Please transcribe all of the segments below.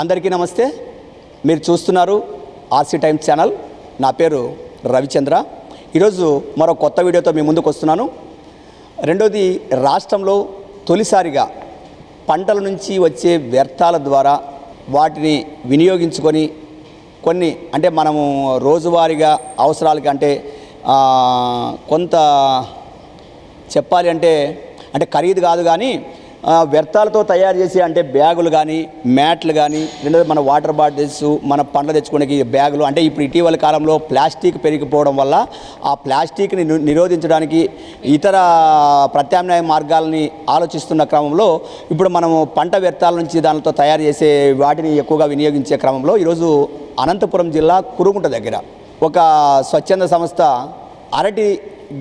అందరికీ నమస్తే. మీరు చూస్తున్నారు ఆర్సీ టైమ్స్ ఛానల్. నా పేరు రవిచంద్ర. ఈరోజు మరో కొత్త వీడియోతో మీ ముందుకు వస్తున్నాను. రెండోది రాష్ట్రంలో తొలిసారిగా పంటల నుంచి వచ్చే వ్యర్థాల ద్వారా వాటిని వినియోగించుకొని కొన్ని అంటే మనము రోజువారీగా అవసరాలకి అంటే కొంత చెప్పాలి అంటే అంటే ఖరీదు కాదు కానీ వ్యర్థాలతో తయారు చేసి అంటే బ్యాగులు కానీ మ్యాట్లు కానీ రెండోది మన వాటర్ బాటిల్స్ మన పండ్లు తెచ్చుకునే బ్యాగులు. అంటే ఇప్పుడు ఇటీవల కాలంలో ప్లాస్టిక్ పెరిగిపోవడం వల్ల ఆ ప్లాస్టిక్ని నిరోధించడానికి ఇతర ప్రత్యామ్నాయ మార్గాలని ఆలోచిస్తున్న క్రమంలో ఇప్పుడు మనము పంట వ్యర్థాల నుంచి దానితో తయారు చేసే వాటిని ఎక్కువగా వినియోగించే క్రమంలో ఈరోజు అనంతపురం జిల్లా కురుగుంట దగ్గర ఒక స్వచ్ఛంద సంస్థ అరటి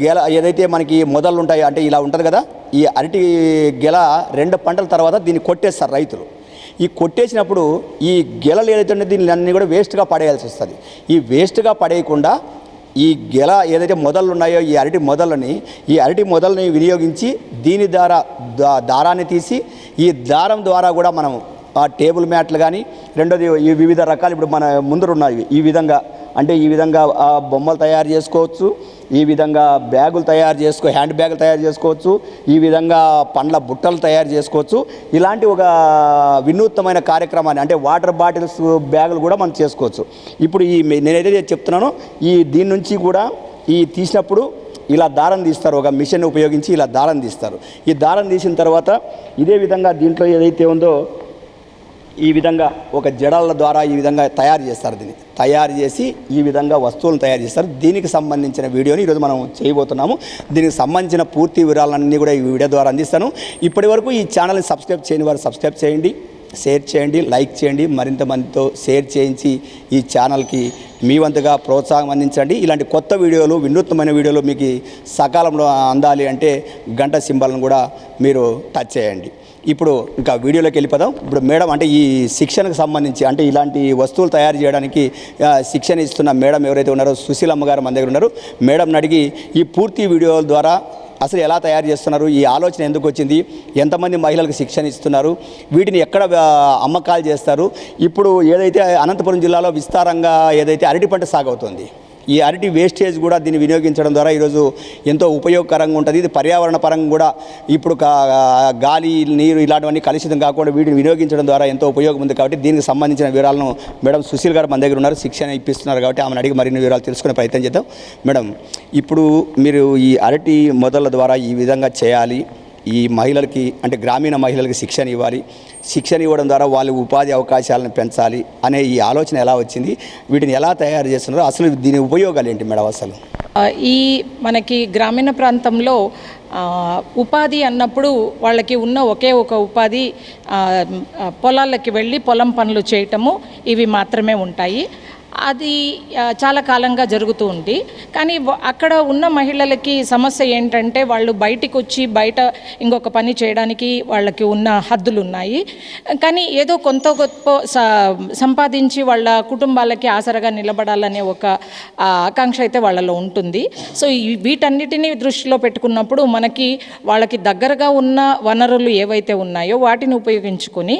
గెల ఏదైతే మనకి మొదలు ఉంటాయో అంటే ఇలా ఉంటుంది కదా? ఈ అరటి గెల రెండు పంటల తర్వాత దీన్ని కొట్టేస్తారు రైతులు. ఈ కొట్టేసినప్పుడు ఈ గెలలు ఏదైతే దీన్ని అన్నీ కూడా వేస్ట్గా పడేయాల్సి వస్తుంది. ఈ వేస్ట్గా పడేయకుండా ఈ గెల ఏదైతే మొదళ్ళు ఉన్నాయో ఈ అరటి మొదలని ఈ అరటి మొదలని వినియోగించి దీని ద్వారా దారాన్ని తీసి ఈ దారం ద్వారా కూడా మనం ఆ టేబుల్ మ్యాట్లు కానీ రెండోది ఈ వివిధ రకాలు ఇప్పుడు మన ముందర ఉన్నాయి ఈ విధంగా అంటే ఈ విధంగా బొమ్మలు తయారు చేసుకోవచ్చు ఈ విధంగా బ్యాగులు తయారు చేసుకో హ్యాండ్ బ్యాగులు తయారు చేసుకోవచ్చు ఈ విధంగా పండ్ల బుట్టలు తయారు చేసుకోవచ్చు. ఇలాంటి ఒక వినూత్నమైన కార్యక్రమాన్ని అంటే వాటర్ బాటిల్స్ బ్యాగులు కూడా మనం చేసుకోవచ్చు. ఇప్పుడు ఈ నేనైతే చెప్తున్నానో ఈ దీని నుంచి కూడా ఈ తీసినప్పుడు ఇలా దారం తీస్తారు ఒక మిషన్ ఉపయోగించి ఇలా దారం తీస్తారు. ఈ దారం తీసిన తర్వాత ఇదే విధంగా దీంట్లో ఏదైతే ఉందో ఈ విధంగా ఒక జడల ద్వారా ఈ విధంగా తయారు చేస్తారు దీన్ని. తయారు చేసి ఈ విధంగా వస్తువులను తయారు చేస్తారు. దీనికి సంబంధించిన వీడియోని ఈరోజు మనం చేయబోతున్నాము. దీనికి సంబంధించిన పూర్తి వివరాలన్నీ కూడా ఈ వీడియో ద్వారా అందిస్తాను. ఇప్పటి వరకు ఈ ఛానల్ని సబ్స్క్రైబ్ చేయని వారు సబ్స్క్రైబ్ చేయండి షేర్ చేయండి లైక్ చేయండి మరింత మందితో షేర్ చేయించి ఈ ఛానల్కి మీ వంతుగా ప్రోత్సాహం అందించండి. ఇలాంటి కొత్త వీడియోలు వినూత్నమైన వీడియోలు మీకు సకాలంలో అందాలి అంటే గంట సింబల్ను కూడా మీరు టచ్ చేయండి. ఇప్పుడు ఇంకా వీడియోలోకి వెళ్ళిపోదాం. ఇప్పుడు మేడం అంటే ఈ శిక్షణకు సంబంధించి అంటే ఇలాంటి వస్తువులు తయారు చేయడానికి శిక్షణ ఇస్తున్న మేడం ఎవరైతే ఉన్నారో సుశీలమ్మ గారు మన దగ్గర ఉన్నారు. మేడంని అడిగి ఈ పూర్తి వీడియోల ద్వారా అసలు ఎలా తయారు చేస్తున్నారు ఈ ఆలోచన ఎందుకు వచ్చింది ఎంతమంది మహిళలకు శిక్షణ ఇస్తున్నారు వీటిని ఎక్కడ అమ్మకాలు చేస్తారు ఇప్పుడు ఏదైతే అనంతపురం జిల్లాలో విస్తారంగా ఏదైతే అరటి పంట సాగు అవుతుంది ఈ అరటి వేస్టేజ్ కూడా దీన్ని వినియోగించడం ద్వారా ఈరోజు ఎంతో ఉపయోగకరంగా ఉంటుంది. ఇది పర్యావరణ పరంగా కూడా ఇప్పుడు కా- గాలి నీరు ఇలాంటివన్నీ కలుషితం కాకుండా వీటిని వినియోగించడం ద్వారా ఎంతో ఉపయోగం ఉంది కాబట్టి దీనికి సంబంధించిన వివరాలను మేడం సుశీల్ గారు మన దగ్గర ఉన్నారు. శిక్షణ ఇప్పిస్తున్నారు కాబట్టి ఆమెను అడిగి మరిన్ని వివరాలు తెలుసుకునే ప్రయత్నం చేద్దాం. మేడం ఇప్పుడు మీరు ఈ అరటి మొదల ద్వారా ఈ విధంగా చేయాలి. ఈ మహిళలకి అంటే గ్రామీణ మహిళలకి శిక్షణ ఇవ్వాలి శిక్షణ ఇవ్వడం ద్వారా వాళ్ళ ఉపాధి అవకాశాలను పెంచాలి అనే ఈ ఆలోచన ఎలా వచ్చింది? వీటిని ఎలా తయారు చేస్తున్నారో? అసలు దీని ఉపయోగాలు ఏంటి మేడం అసలు? ఈ మనకి గ్రామీణ ప్రాంతంలో ఉపాధి అన్నప్పుడు వాళ్ళకి ఉన్న ఒకే ఒక ఉపాధి పొలాలకి వెళ్ళి పొలం పనులు చేయటము ఇవి మాత్రమే ఉంటాయి. అది చాలా కాలంగా జరుగుతూ ఉంది. కానీ అక్కడ ఉన్న మహిళలకి సమస్య ఏంటంటే వాళ్ళు బయటికి వచ్చి బయట ఇంకొక పని చేయడానికి వాళ్ళకి ఉన్న హద్దులు ఉన్నాయి కానీ ఏదో కొంత గొప్ప సంపాదించి వాళ్ళ కుటుంబాలకి ఆసరగా నిలబడాలనే ఒక ఆకాంక్ష అయితే వాళ్ళలో ఉంటుంది. సో వీటన్నిటినీ వీటన్నిటిని దృష్టిలో పెట్టుకున్నప్పుడు మనకి వాళ్ళకి దగ్గరగా ఉన్న వనరులు ఏవైతే ఉన్నాయో వాటిని ఉపయోగించుకొని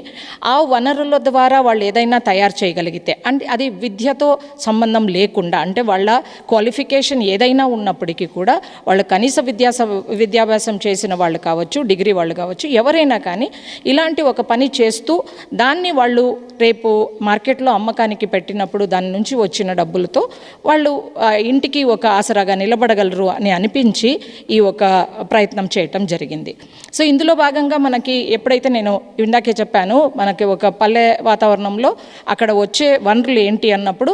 ఆ వనరుల ద్వారా వాళ్ళు ఏదైనా తయారు చేయగలిగితే అంటే అది విద్య విద్యతో సంబంధం లేకుండా అంటే వాళ్ళ క్వాలిఫికేషన్ ఏదైనా ఉన్నప్పటికీ కూడా వాళ్ళు కనీస విద్యాస విద్యాభ్యాసం చేసిన వాళ్ళు కావచ్చు డిగ్రీ వాళ్ళు కావచ్చు ఎవరైనా కానీ ఇలాంటి ఒక పని చేస్తూ దాన్ని వాళ్ళు రేపు మార్కెట్లో అమ్మకానికి పెట్టినప్పుడు దాని నుంచి వచ్చిన డబ్బులతో వాళ్ళు ఇంటికి ఒక ఆసరాగా నిలబడగలరు అని అనిపించి ఈ ఒక ప్రయత్నం చేయటం జరిగింది. సో ఇందులో భాగంగా మనకి ఎప్పుడైతే నేను ఇందాకే చెప్పాను మనకి ఒక పల్లె వాతావరణంలో అక్కడ వచ్చే వనరులు ఏంటి అన్నప్పుడు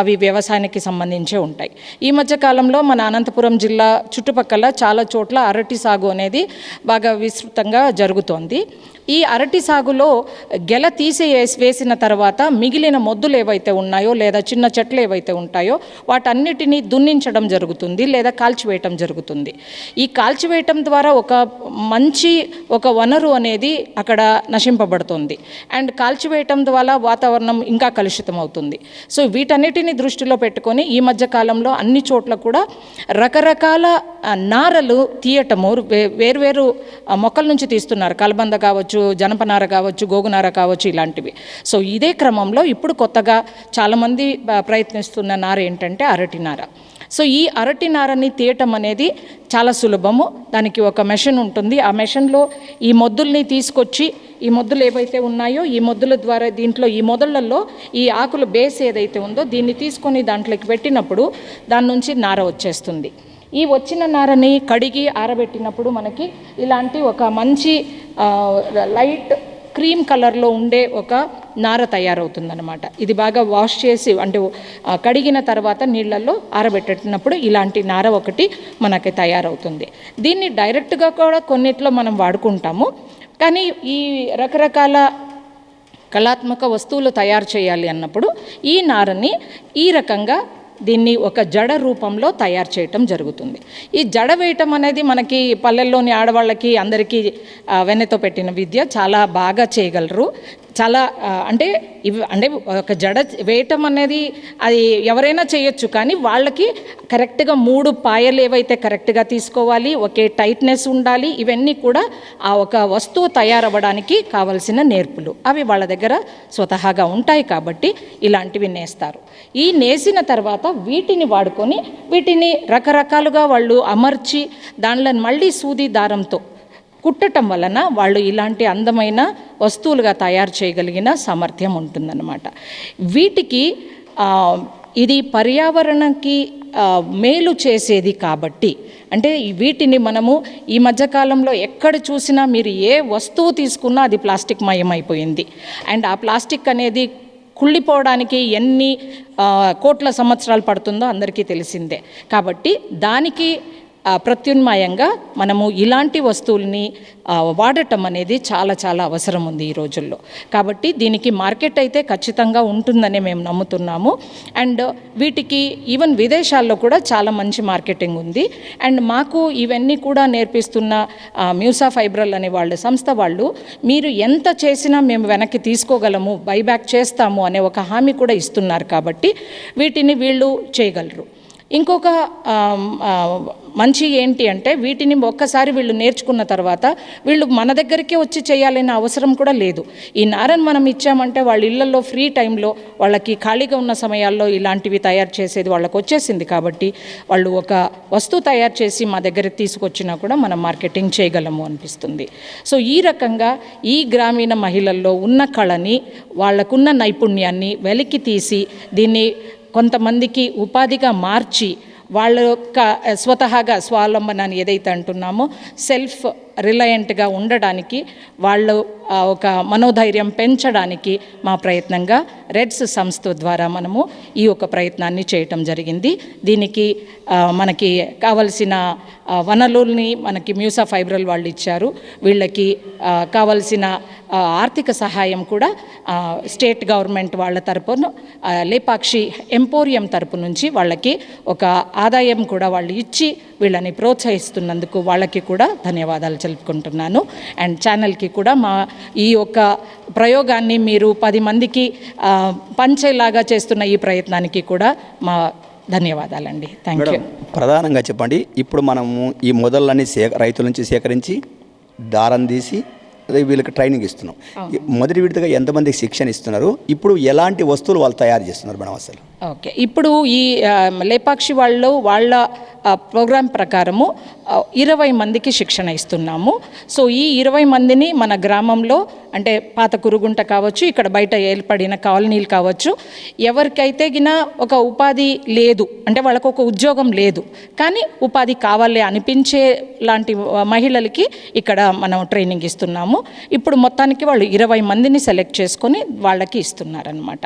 అవి వ్యవసాయానికి సంబంధించే ఉంటాయి. ఈ మధ్య కాలంలో మన అనంతపురం జిల్లా చుట్టుపక్కల చాలా చోట్ల అరటి సాగు అనేది బాగా విస్తృతంగా జరుగుతోంది. ఈ అరటి సాగులో గెల తీసి వేసిన తర్వాత మిగిలిన మొద్దులు ఏవైతే ఉన్నాయో లేదా చిన్న చెట్లు ఏవైతే ఉంటాయో వాటన్నిటినీ దున్నించడం జరుగుతుంది లేదా కాల్చివేయటం జరుగుతుంది. ఈ కాల్చివేయటం ద్వారా ఒక మంచి ఒక వనరు అనేది అక్కడ నశింపబడుతుంది. అండ్ కాల్చివేయటం ద్వారా వాతావరణం ఇంకా కలుషితం అవుతుంది సో వీటన్నిటిని దృష్టిలో పెట్టుకొని ఈ మధ్య కాలంలో అన్ని చోట్ల కూడా రకరకాల నారలు తీయటము వే- వేర్వేరు మొక్కల నుంచి తీస్తున్నారు. కలబంద కావచ్చు కావచ్చు జనపనార కావచ్చు గోగునార కావచ్చు ఇలాంటివి. సో ఇదే క్రమంలో ఇప్పుడు కొత్తగా చాలామంది ప్రయత్నిస్తున్న నార ఏంటంటే అరటి నార. సో ఈ అరటి నారని తీయటం అనేది చాలా సులభము. దానికి ఒక మెషిన్ ఉంటుంది. ఆ మెషిన్లో ఈ మొద్దుల్ని తీసుకొచ్చి ఈ మొద్దులు ఏవైతే ఉన్నాయో ఈ మొద్దుల ద్వారా దీంట్లో ఈ మొదళ్ళలో ఈ ఆకుల బేస్ ఏదైతే ఉందో దీన్ని తీసుకొని దాంట్లోకి పెట్టినప్పుడు దాని నుంచి నార వచ్చేస్తుంది. ఈ వచ్చిన నారని కడిగి ఆరబెట్టినప్పుడు మనకి ఇలాంటి ఒక మంచి లైట్ క్రీమ్ కలర్లో ఉండే ఒక నార తయారవుతుందన్నమాట. ఇది బాగా వాష్ చేసి అంటే కడిగిన తర్వాత నీళ్ళల్లో ఆరబెట్టినప్పుడు ఇలాంటి నార ఒకటి మనకి తయారవుతుంది. దీన్ని డైరెక్ట్గా కూడా కొన్నిట్లో మనం వాడుకుంటాము. కానీ ఈ రకరకాల కళాత్మక వస్తువులు తయారు చేయాలి అన్నప్పుడు ఈ నారని ఈ రకంగా దీన్ని ఒక జడ రూపంలో తయారు చేయటం జరుగుతుంది. ఈ జడ వేయటం అనేది మనకి పల్లెల్లోని ఆడవాళ్ళకి అందరికీ వెన్నెతో పెట్టిన విద్య చాలా బాగా చేయగలరు. చాలా అంటే ఇవి అంటే ఒక జడ వేయటం అనేది అది ఎవరైనా చేయొచ్చు కానీ వాళ్ళకి కరెక్ట్గా మూడు పాయలు ఏవైతే కరెక్ట్గా తీసుకోవాలి ఒకే టైట్నెస్ ఉండాలి ఇవన్నీ కూడా ఆ ఒక వస్తువు తయారవ్వడానికి కావలసిన నేర్పులు. అవి వాళ్ళ దగ్గర స్వతహాగా ఉంటాయి కాబట్టి ఇలాంటివి నేస్తారు. ఈ నేసిన తర్వాత వీటిని వాడుకొని వీటిని రకరకాలుగా వాళ్ళు అమర్చి దానిలో మళ్ళీ సూది దారంతో కుట్టటం వలన వాళ్ళు ఇలాంటి అందమైన వస్తువులుగా తయారు చేయగలిగిన సామర్థ్యం ఉంటుందన్నమాట. వీటికి ఇది పర్యావరణకి మేలు చేసేది కాబట్టి అంటే వీటిని మనము ఈ మధ్యకాలంలో ఎక్కడ చూసినా మీరు ఏ వస్తువు తీసుకున్నా అది ప్లాస్టిక్ మయమైపోయింది. అండ్ ఆ ప్లాస్టిక్ అనేది కుళ్ళిపోవడానికి ఎన్ని కోట్ల సంవత్సరాలు పడుతుందో అందరికీ తెలిసిందే. కాబట్టి దానికి ప్రత్యున్మాయంగా మనము ఇలాంటి వస్తువుల్ని వాడటం అనేది చాలా చాలా అవసరం ఉంది ఈ రోజుల్లో. కాబట్టి దీనికి మార్కెట్ అయితే ఖచ్చితంగా ఉంటుందని మేము నమ్ముతున్నాము. అండ్ వీటికి ఈవెన్ విదేశాల్లో కూడా చాలా మంచి మార్కెటింగ్ ఉంది. అండ్ మాకు ఇవన్నీ కూడా నేర్పిస్తున్న మ్యూసా ఫైబ్రల్ అనే వాళ్ళ సంస్థ వాళ్ళు మీరు ఎంత చేసినా మేము వెనక్కి తీసుకోగలము బైబ్యాక్ చేస్తాము అనే ఒక హామీ కూడా ఇస్తున్నారు కాబట్టి వీటిని వీళ్ళు చేయగలరు. ఇంకొక మంచి ఏంటి అంటే వీటిని ఒక్కసారి వీళ్ళు నేర్చుకున్న తర్వాత వీళ్ళు మన దగ్గరికే వచ్చి చేయాలనే అవసరం కూడా లేదు. ఈ నారని మనం ఇచ్చామంటే వాళ్ళ ఇళ్ళలో ఫ్రీ టైంలో వాళ్ళకి ఖాళీగా ఉన్న సమయాల్లో ఇలాంటివి తయారు చేసేది వాళ్ళకు వచ్చేసింది కాబట్టి వాళ్ళు ఒక వస్తువు తయారు చేసి మా దగ్గరికి తీసుకొచ్చినా కూడా మనం మార్కెటింగ్ చేయగలము అనిపిస్తుంది. సో ఈ రకంగా ఈ గ్రామీణ మహిళల్లో ఉన్న కళని వాళ్ళకున్న నైపుణ్యాన్ని వెలికి తీసి దీన్ని కొంతమందికి ఉపాధిగా మార్చి వాళ్ళ యొక్క స్వతహాగా స్వావలంబనాన్ని ఏదైతే అంటున్నామో సెల్ఫ్ రిలయంట్గా ఉండడానికి వాళ్ళు ఒక మనోధైర్యం పెంచడానికి మా ప్రయత్నంగా రెడ్స్ సంస్థ ద్వారా మనము ఈ ఒక ప్రయత్నాన్ని చేయటం జరిగింది. దీనికి మనకి కావలసిన వనరుల్ని మనకి మ్యూసా ఫైబ్రల్ వాళ్ళు ఇచ్చారు. వీళ్ళకి కావలసిన ఆర్థిక సహాయం కూడా స్టేట్ గవర్నమెంట్ వాళ్ళ తరపున లేపాక్షి ఎంపోరియం తరపు నుంచి వాళ్ళకి ఒక ఆదాయం కూడా వాళ్ళు ఇచ్చి వీళ్ళని ప్రోత్సహిస్తున్నందుకు వాళ్ళకి కూడా ధన్యవాదాలు తెలుపుకుంటున్నాను. అండ్ ఛానల్కి కూడా మా ఈ యొక్క ప్రయోగాన్ని మీరు పది మందికి పంచేలాగా చేస్తున్న ఈ ప్రయత్నానికి కూడా మా ధన్యవాదాలండి. థ్యాంక్ యూ ప్రధానంగా చెప్పండి ఇప్పుడు మనము ఈ మొదళ్ళని సే రైతుల నుంచి సేకరించి దారం తీసి అదే వీళ్ళకి ట్రైనింగ్ ఇస్తున్నాం. మొదటి విడతగా ఎంతమందికి శిక్షణ ఇస్తున్నారు? ఇప్పుడు ఎలాంటి వస్తువులు వాళ్ళు తయారు చేస్తున్నారు మేడం అసలు? ఓకే. ఇప్పుడు ఈ లేపాక్షి వాళ్ళు వాళ్ళ ప్రోగ్రాం ప్రకారము ఇరవై మందికి శిక్షణ ఇస్తున్నాము. సో ఈ ఇరవై మందిని మన గ్రామంలో అంటే పాత కురుగుంట కావచ్చు ఇక్కడ బయట ఏర్పడిన కాలనీలు కావచ్చు ఎవరికైతే గిన ఒక ఉపాధి లేదు అంటే వాళ్ళకు ఒక ఉద్యోగం లేదు కానీ ఉపాధి కావాలి అనిపించే లాంటి మహిళలకి ఇక్కడ మనం ట్రైనింగ్ ఇస్తున్నాము. ఇప్పుడు మొత్తానికి వాళ్ళు ఇరవై మందిని సెలెక్ట్ చేసుకొని వాళ్ళకి ఇస్తున్నారనమాట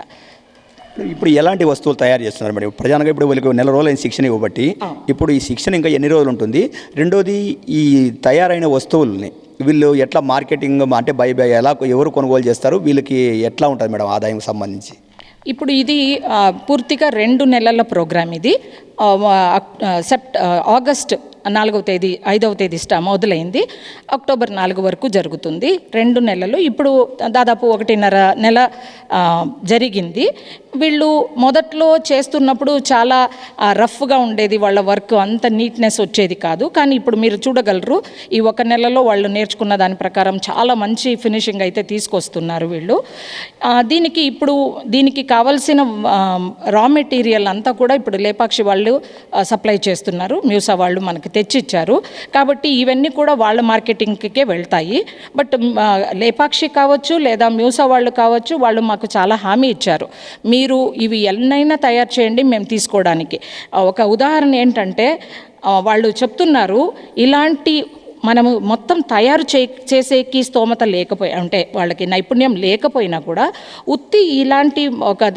ఇప్పుడు ఎలాంటి వస్తువులు తయారు చేస్తున్నారు మేడం? ప్రధానంగా ఇప్పుడు వీళ్ళకి నెల రోజులైన శిక్షణ ఇవ్వబట్టి ఇప్పుడు ఈ శిక్షణ ఇంకా ఎన్ని రోజులు ఉంటుంది? రెండోది ఈ తయారైన వస్తువుల్ని వీళ్ళు ఎట్లా మార్కెటింగ్ అంటే బై బై ఎలా ఎవరు కొనుగోలు చేస్తారు? వీళ్ళకి ఎట్లా ఉంటుంది మేడం ఆదాయం సంబంధించి? ఇప్పుడు ఇది పూర్తిగా రెండు నెలల ప్రోగ్రామ్ ఇది. సెప్ట్ ఆగస్ట్ నాలుగవ తేదీ ఐదవ తేదీ స్టా మొదలైంది. అక్టోబర్ నాలుగు వరకు జరుగుతుంది. రెండు నెలలు ఇప్పుడు దాదాపు ఒకటిన్నర నెల జరిగింది. వీళ్ళు మొదట్లో చేస్తున్నప్పుడు చాలా రఫ్గా ఉండేది వాళ్ళ వర్క్. అంత నీట్నెస్ వచ్చేది కాదు. కానీ ఇప్పుడు మీరు చూడగలరు ఈ ఒక నెలలో వాళ్ళు నేర్చుకున్న దాని ప్రకారం చాలా మంచి ఫినిషింగ్ అయితే తీసుకొస్తున్నారు వీళ్ళు. దీనికి ఇప్పుడు దీనికి కావలసిన రా మెటీరియల్ అంతా కూడా ఇప్పుడు లేపాక్షి వాళ్ళు సప్లై చేస్తున్నారు. మ్యూసా వాళ్ళు మనకి తెచ్చిచ్చారు. కాబట్టి ఇవన్నీ కూడా వాళ్ళ మార్కెటింగ్కే వెళ్తాయి. బట్ లేపాక్షి కావచ్చు లేదా మ్యూసా వాళ్ళు కావచ్చు వాళ్ళు మాకు చాలా హామీ ఇచ్చారు. మీ మీరు ఇవి ఎన్నైనా తయారు చేయండి మేము తీసుకోవడానికి. ఒక ఉదాహరణ ఏంటంటే వాళ్ళు చెప్తున్నారు ఇలాంటి మనము మొత్తం తయారు చే చేసేకి స్తోమత లేకపోయి అంటే వాళ్ళకి నైపుణ్యం లేకపోయినా కూడా ఉత్తి ఇలాంటి ఒక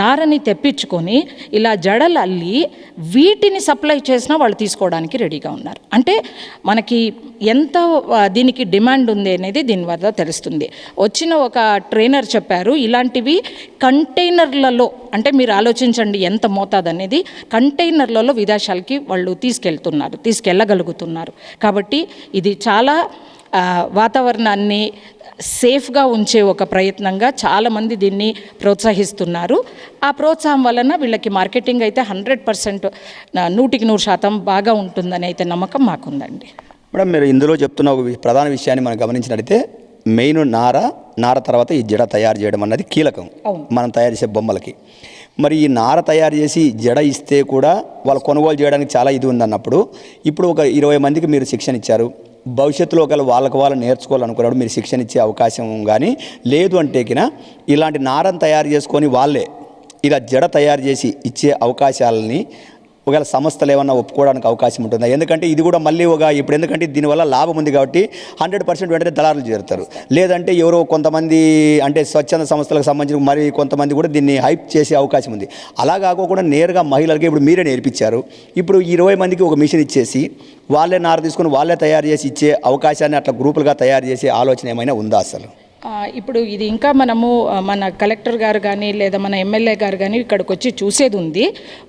నారని తెప్పించుకొని ఇలా జడలు అల్లి వీటిని సప్లై చేసినా వాళ్ళు తీసుకోవడానికి రెడీగా ఉన్నారు. అంటే మనకి ఎంత దీనికి డిమాండ్ ఉంది అనేది దీని వల్ల తెలుస్తుంది. వచ్చిన ఒక ట్రైనర్ చెప్పారు ఇలాంటివి కంటైనర్లలో అంటే మీరు ఆలోచించండి ఎంత మోతాదు అనేది కంటైనర్లలో విదేశాలకి వాళ్ళు తీసుకెళ్తున్నారు తీసుకెళ్ళగలుగుతున్నారు. కాబట్టి ఇది చాలా వాతావరణాన్ని సేఫ్గా ఉంచే ఒక ప్రయత్నంగా చాలామంది దీన్ని ప్రోత్సహిస్తున్నారు. ఆ ప్రోత్సాహం వలన వీళ్ళకి మార్కెటింగ్ అయితే హండ్రెడ్ పర్సెంట్ నూటికి నూరు శాతం బాగా ఉంటుందని అయితే నమ్మకం మాకుందండి. మేడం మీరు ఇందులో చెప్తున్న ఒక ప్రధాన విషయాన్ని మనం గమనించినట్లయితే మెయిన్ నార నార తర్వాత ఈ జడ తయారు చేయడం అన్నది కీలకం. మనం తయారు చేసే బొమ్మలకి. మరి ఈ నార తయారు చేసి జడ ఇస్తే కూడా వాళ్ళు కొనుగోలు చేయడానికి చాలా ఇది ఉందన్నప్పుడు ఇప్పుడు ఒక ఇరవై మందికి మీరు శిక్షణ ఇచ్చారు. భవిష్యత్తులో ఒకవేళ వాళ్ళకి వాళ్ళు నేర్చుకోవాలనుకున్నప్పుడు మీరు శిక్షణ ఇచ్చే అవకాశం కానీ లేదు అంటే కిన ఇలాంటి నారను తయారు చేసుకొని వాళ్ళే ఇలా జడ తయారు చేసి ఇచ్చే అవకాశాలని ఒకవేళ సంస్థలు ఏమన్నా ఒప్పుకోవడానికి అవకాశం ఉంటుందా? ఎందుకంటే ఇది కూడా మళ్ళీ ఒక ఇప్పుడు ఎందుకంటే దీనివల్ల లాభం ఉంది కాబట్టి హండ్రెడ్ పర్సెంట్ వెంటనే దళారులు చేరుతారు. లేదంటే ఎవరో కొంతమంది అంటే స్వచ్ఛంద సంస్థలకు సంబంధించిన మరి కొంతమంది కూడా దీన్ని హైప్ చేసే అవకాశం ఉంది. అలా కాకుండా నేరుగా మహిళలకి ఇప్పుడు మీరే నేర్పించారు. ఇప్పుడు ఇరవై మందికి ఒక మిషన్ ఇచ్చేసి వాళ్ళే నార తీసుకుని వాళ్ళే తయారు చేసి ఇచ్చే అవకాశాన్ని అట్లా గ్రూపులుగా తయారు చేసే ఆలోచన ఏమైనా ఉందా అసలు? ఇప్పుడు ఇది ఇంకా మనము మన కలెక్టర్ గారు కానీ లేదా మన ఎమ్మెల్యే గారు కానీ ఇక్కడికి వచ్చి చూసేది ఉంది.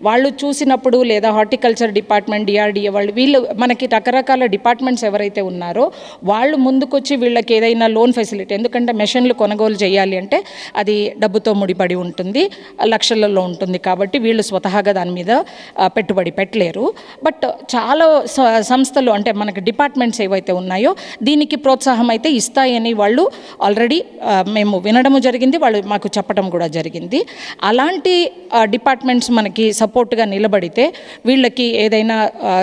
వాళ్ళు చూసినప్పుడు లేదా హార్టికల్చర్ డిపార్ట్మెంట్ డిఆర్డిఏ వాళ్ళు వీళ్ళు మనకి రకరకాల డిపార్ట్మెంట్స్ ఎవరైతే ఉన్నారో వాళ్ళు ముందుకొచ్చి వీళ్ళకి ఏదైనా లోన్ ఫెసిలిటీ ఎందుకంటే మెషిన్లు కొనుగోలు చేయాలి అంటే అది డబ్బుతో ముడిపడి ఉంటుంది లక్షలలో ఉంటుంది కాబట్టి వీళ్ళు స్వతహాగా దాని మీద పెట్టుబడి పెట్టలేరు. బట్ చాలా సంస్థలు అంటే మనకి డిపార్ట్మెంట్స్ ఏవైతే ఉన్నాయో దీనికి ప్రోత్సాహం అయితే ఇస్తాయని వాళ్ళు ఆల్రెడీ ఆల్రెడీ మేము వినడము జరిగింది వాళ్ళు మాకు చెప్పడం కూడా జరిగింది. అలాంటి డిపార్ట్మెంట్స్ మనకి సపోర్ట్గా నిలబడితే వీళ్ళకి ఏదైనా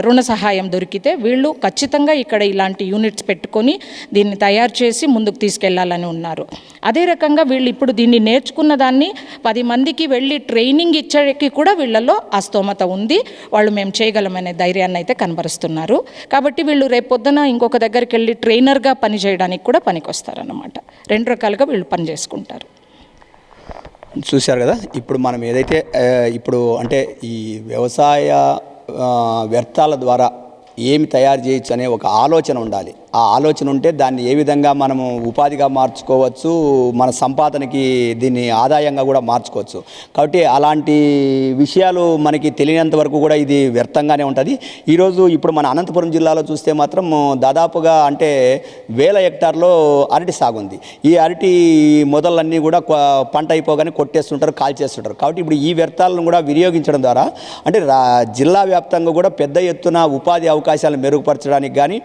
రుణ సహాయం దొరికితే వీళ్ళు ఖచ్చితంగా ఇక్కడ ఇలాంటి యూనిట్స్ పెట్టుకొని దీన్ని తయారు చేసి ముందుకు తీసుకెళ్ళాలని ఉన్నారు. అదే రకంగా వీళ్ళు ఇప్పుడు దీన్ని నేర్చుకున్న దాన్ని పది మందికి వెళ్ళి ట్రైనింగ్ ఇచ్చేకి కూడా వీళ్ళలో ఆ స్తోమత ఉంది. వాళ్ళు మేము చేయగలమనే ధైర్యాన్ని అయితే కనబరుస్తున్నారు. కాబట్టి వీళ్ళు రేపొద్దున ఇంకొక దగ్గరికి వెళ్ళి ట్రైనర్గా పని చేయడానికి కూడా పనికొస్తారన్నమాట. రెండు రకాలుగా వీళ్ళు పని చేసుకుంటారు. చూశారు కదా? ఇప్పుడు మనం ఏదైతే ఇప్పుడు అంటే ఈ వ్యవసాయ వ్యర్థాల ద్వారా ఏమి తయారు చేయొచ్చు అనే ఒక ఆలోచన ఉండాలి. ఆ ఆలోచన ఉంటే దాన్ని ఏ విధంగా మనము ఉపాధిగా మార్చుకోవచ్చు మన సంపాదనకి దీన్ని ఆదాయంగా కూడా మార్చుకోవచ్చు. కాబట్టి అలాంటి విషయాలు మనకి తెలియనంత వరకు కూడా ఇది వ్యర్థంగానే ఉంటుంది. ఈరోజు ఇప్పుడు మన అనంతపురం జిల్లాలో చూస్తే మాత్రం దాదాపుగా అంటే వేల హెక్టార్లో అరటి సాగు ఉంది. ఈ అరటి మొదలన్నీ కూడా పంట అయిపోగానే కొట్టేస్తుంటారు కాల్చేస్తుంటారు. కాబట్టి ఇప్పుడు ఈ వ్యర్థాలను కూడా వినియోగించడం ద్వారా అంటే రా జిల్లా వ్యాప్తంగా కూడా పెద్ద ఎత్తున ఉపాధి అవకాశాలను మెరుగుపరచడానికి కానీ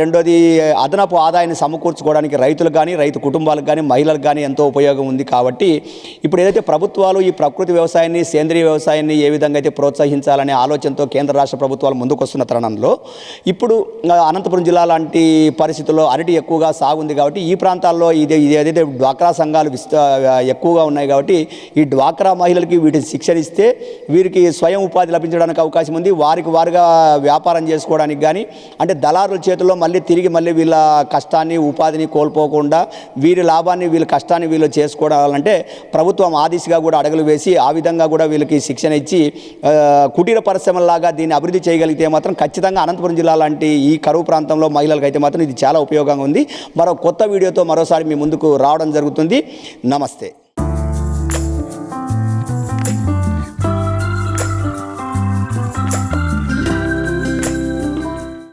రెండో అది అదనపు ఆదాయాన్ని సమకూర్చుకోవడానికి రైతులకు కానీ రైతు కుటుంబాలకు కానీ మహిళలకు కానీ ఎంతో ఉపయోగం ఉంది కాబట్టి ఇప్పుడు ఏదైతే ప్రభుత్వాలు ఈ ప్రకృతి వ్యవసాయాన్ని సేంద్రీయ వ్యవసాయాన్ని ఏ విధంగా అయితే ప్రోత్సహించాలనే ఆలోచనతో కేంద్ర రాష్ట్ర ప్రభుత్వాలు ముందుకొస్తున్న తరుణంలో ఇప్పుడు అనంతపురం జిల్లా లాంటి పరిస్థితుల్లో అరటి ఎక్కువగా సాగుంది కాబట్టి ఈ ప్రాంతాల్లో ఇది ఇది ఏదైతే డ్వాక్రా సంఘాలు విస్త ఎక్కువగా ఉన్నాయి కాబట్టి ఈ డ్వాక్రా మహిళలకి వీటిని శిక్షణ ఇస్తే వీరికి స్వయం ఉపాధి లభించడానికి అవకాశం ఉంది. వారికి వారుగా వ్యాపారం చేసుకోవడానికి కానీ అంటే దళారుల చేతుల్లో మళ్ళీ తిరిగి మళ్ళీ వీళ్ళ కష్టాన్ని ఉపాధిని కోల్పోకుండా వీరి లాభాన్ని వీళ్ళ కష్టాన్ని వీళ్ళు చేసుకోవాలంటే ప్రభుత్వం ఆ దిశగా కూడా అడుగులు వేసి ఆ విధంగా కూడా వీళ్ళకి శిక్షణ ఇచ్చి కుటీర పరిశ్రమలాగా దీన్ని అభివృద్ధి చేయగలిగితే మాత్రం ఖచ్చితంగా అనంతపురం జిల్లా లాంటి ఈ కరువు ప్రాంతంలో మహిళలకు అయితే మాత్రం ఇది చాలా ఉపయోగంగా ఉంది. మరో కొత్త వీడియోతో మరోసారి మీ ముందుకు రావడం జరుగుతుంది. నమస్తే.